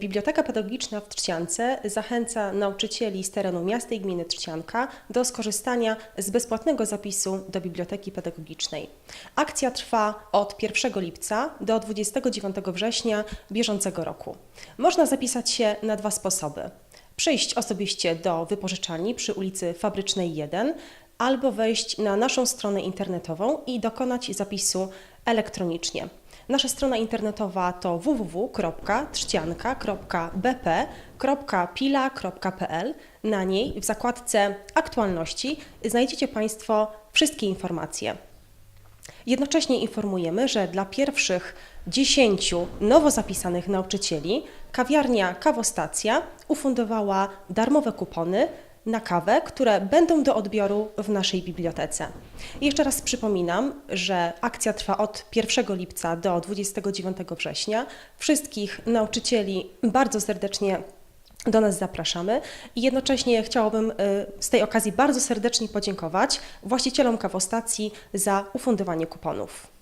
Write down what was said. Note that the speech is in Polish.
Biblioteka Pedagogiczna w Trzciance zachęca nauczycieli z terenu miasta i gminy Trzcianka do skorzystania z bezpłatnego zapisu do Biblioteki Pedagogicznej. Akcja trwa od 1 lipca do 29 września bieżącego roku. Można zapisać się na dwa sposoby. Przyjść osobiście do wypożyczalni przy ulicy Fabrycznej 1 albo wejść na naszą stronę internetową i dokonać zapisu elektronicznie. Nasza strona internetowa to www.trzcianka.bp.pila.pl. Na niej w zakładce Aktualności znajdziecie Państwo wszystkie informacje. Jednocześnie informujemy, że dla pierwszych 10 nowo zapisanych nauczycieli kawiarnia Kawostacja ufundowała darmowe kupony na kawę, które będą do odbioru w naszej bibliotece. Jeszcze raz przypominam, że akcja trwa od 1 lipca do 29 września. Wszystkich nauczycieli bardzo serdecznie do nas zapraszamy i jednocześnie chciałabym y, z tej okazji bardzo serdecznie podziękować właścicielom kawostacji za ufundowanie kuponów.